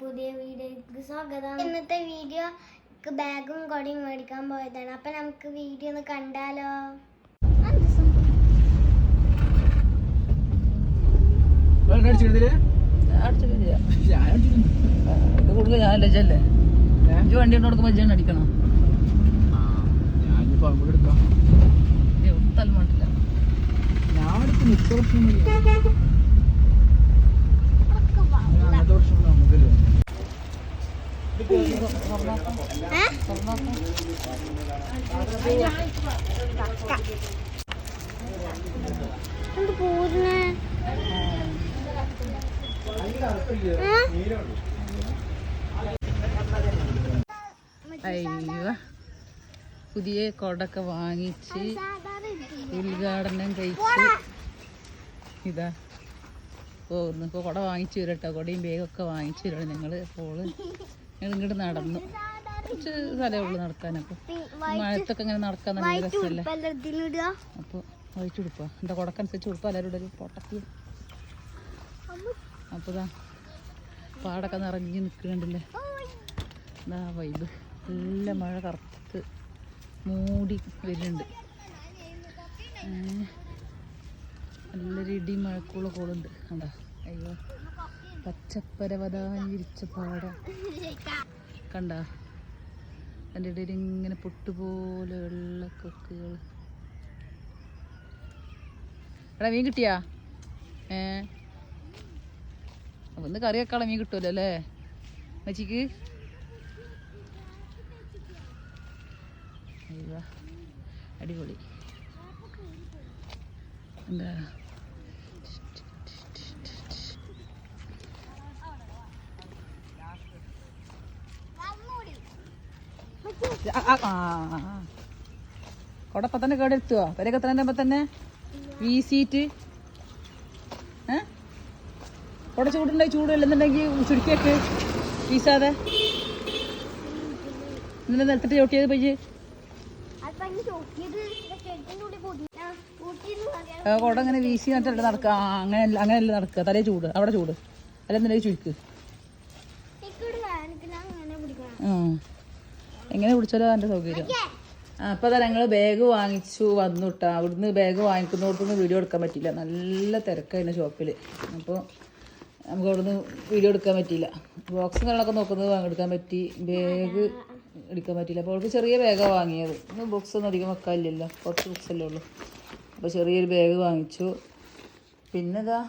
പുതിയ വീഡിയോക്ക് സ്വാഗതം. ഇന്നത്തെ വീഡിയോ ബാഗും കൊടിയും മേടിക്കാൻ പോയതാണ്. അപ്പൊ നമുക്ക് വീഡിയോ ഒന്ന് കണ്ടാലോ? ഞാനിപ്പോ ഞാൻ വണ്ടി ഞാൻ അയ്യോ. പുതിയ കൊടൊക്കെ വാങ്ങിച്ച് ഉദ്ഘാടനം കഴിച്ച് ഇതാ പോകുന്നു. കുട വാങ്ങിച്ചു തരട്ടോ കൊടയും ബേഗൊക്കെ വാങ്ങിച്ചു വരണം നിങ്ങൾ അപ്പോൾ ഇങ്ങോട്ട് നടന്നു. കുറച്ച് സ്ഥലമേ ഉള്ളൂ നടക്കാനപ്പോൾ മഴത്തൊക്കെ ഇങ്ങനെ നടക്കാൻ നല്ല രസമല്ലേ? അപ്പൊ അപ്പോൾ വഹിച്ചുടുപ്പാ എന്താ കുടക്കനുസരിച്ച് ഉടുപ്പാ. എല്ലാവരും ഒരു പൊട്ടത്തി. അപ്പോൾ ഇതാ പാടൊക്കെ നിറഞ്ഞ് നിൽക്കുന്നുണ്ടല്ലേ? ഇതാ വൈബ് നല്ല മഴ കറുത്ത് മൂടി വരുന്നുണ്ട്. നല്ല നല്ലൊരു ഇടി മഴക്കുള്ള കോളുണ്ട് കണ്ടോ? അയ്യോ. പച്ചപ്പരവതാനി പാടം. കണ്ട? എന്റെ ഇടയിൽ ഇങ്ങനെ പൊട്ടുപോലെ വെള്ളക്കൊക്കുകൾ എടാ മീൻ കിട്ടിയാ? ഏ? അപ്പൊ ഇന്ന് കറി വെക്കാളെ മീൻ കിട്ടുമല്ലോ അല്ലേ? മച്ചിക്ക്? അടിപൊളി. എന്താ? കൊട ഇപ്പൊ തന്നെ കേടെടുത്തുവോ പെരയൊക്കെ തന്നെ? തന്നെ വീശിയിട്ട് ഏ? കൊട ചൂടുണ്ടായി ചൂടില്ലെന്നുണ്ടെങ്കിൽ ചുരുക്കിയൊക്കെ. വീസാതെ ഇന്നലെ നിലത്തിട്ട് ചവിട്ടിയത് പയ്യ്. കുട അങ്ങനെ വീശി എന്നിട്ട് നടക്കുക അങ്ങനെ അങ്ങനെയല്ല നടക്കുക തലേ ചൂട്. അവിടെ ചൂട്. അല്ലെന്നുണ്ടെങ്കിൽ ചുരുക്ക്. ആ. എങ്ങനെ വിളിച്ചാലോ എന്റെ സൗകര്യം. അപ്പോൾ അതാ ഞങ്ങൾ ബാഗ് വാങ്ങിച്ചു വന്നു കേട്ടോ അവിടുന്ന് ബാഗ് വാങ്ങിക്കുന്നിടത്തുനിന്ന് വീഡിയോ എടുക്കാൻ പറ്റില്ല നല്ല തിരക്കായിരുന്നു ഷോപ്പിൽ അപ്പോൾ നമുക്ക് അവിടുന്ന് വീഡിയോ എടുക്കാൻ പറ്റിയില്ല. ബോക്സും കാര്യങ്ങളൊക്കെ നോക്കുന്നത് എടുക്കാൻ പറ്റി. ബാഗ് എടുക്കാൻ പറ്റിയില്ല. അപ്പോൾ അവൾക്ക് ചെറിയ ബാഗാണ് വാങ്ങിയത്. ഇന്ന് ബുക്സ് ഒന്നും അധികം വെക്കാനില്ലല്ലോ. കുറച്ച് ബുക്സ് അല്ലേ ഉള്ളൂ. അപ്പോൾ ചെറിയൊരു ബാഗ് വാങ്ങിച്ചു. പിന്നെ ഇതാ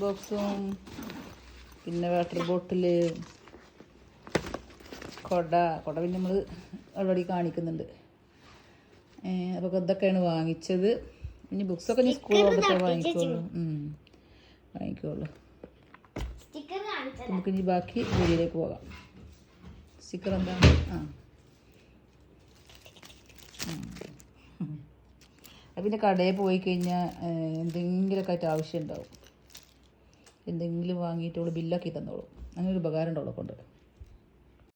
ബോക്സും പിന്നെ വാട്ടർ ബോട്ടിൽ കൊട കൊട പിന്നെ നമ്മൾ ഓൾറെഡി കാണിക്കുന്നുണ്ട്. അപ്പോൾ ഇതൊക്കെയാണ് വാങ്ങിച്ചത്. ഇനി ബുക്സൊക്കെ ഇനി സ്കൂൾ കൊടുത്തേ വാങ്ങിക്കോളൂ. വാങ്ങിക്കോളൂ. നമുക്ക് ഇനി ബാക്കി വീട്ടിലേക്ക് പോകാം. സ്റ്റിക്കർ എന്താണ് ആ. പിന്നെ കടയിൽ പോയി കഴിഞ്ഞാൽ എന്തെങ്കിലുമൊക്കെ ആയിട്ട് ആവശ്യം ഉണ്ടാവും. എന്തെങ്കിലും വാങ്ങിയിട്ട് ബില്ലൊക്കെ ബില്ലാക്കി തന്നോളും. അങ്ങനെ ഒരു ഉപകാരം ഉണ്ടാവുള്ളൂ കൊണ്ട്?